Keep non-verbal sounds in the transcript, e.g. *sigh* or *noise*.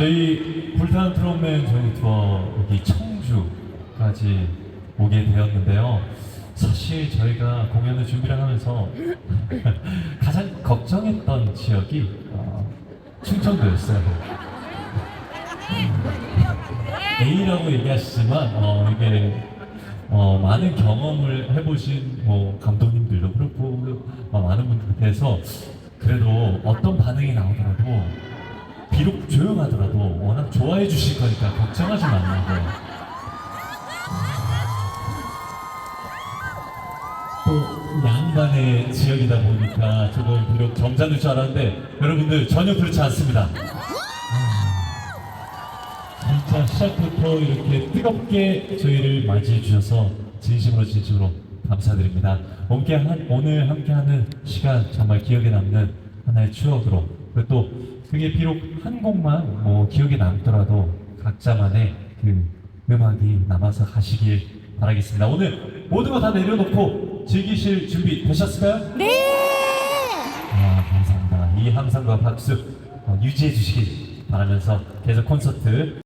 저희 불타는 트롯맨 저희 투어 여기 청주까지 오게 되었는데요. 사실 저희가 공연을 준비를 하면서 *laughs* 가장 걱정했던 지역이 어, 충청도였어요. A라고 얘기하시지만 어, 이게 어, 많은 경험을 해보신 뭐 감독님들도 그렇고 어, 많은 분들께서 그래도 어떤 반응이 나오더라도 비록 조용하더라도 워낙 좋아해 주실 거니까 걱정하지 말라고 또 양반의 지역이다 보니까 조금 비록 점잖을 줄 알았는데 여러분들 전혀 그렇지 않습니다 진짜 시작부터 이렇게 뜨겁게 저희를 맞이해 주셔서 진심으로 진심으로 감사드립니다. 함께 한, 오늘 함께하는 시간 정말 기억에 남는 하나의 추억으로 그리고 또 그게 비록 한 곡만 뭐 기억에 남더라도 각자만의 그 음악이 남아서 가시길 바라겠습니다. 오늘 모든 거 다 내려놓고 즐기실 준비 되셨을까요? 네! 아, 감사합니다. 이 함성과 박수 어, 유지해 주시길 바라면서 계속 콘서트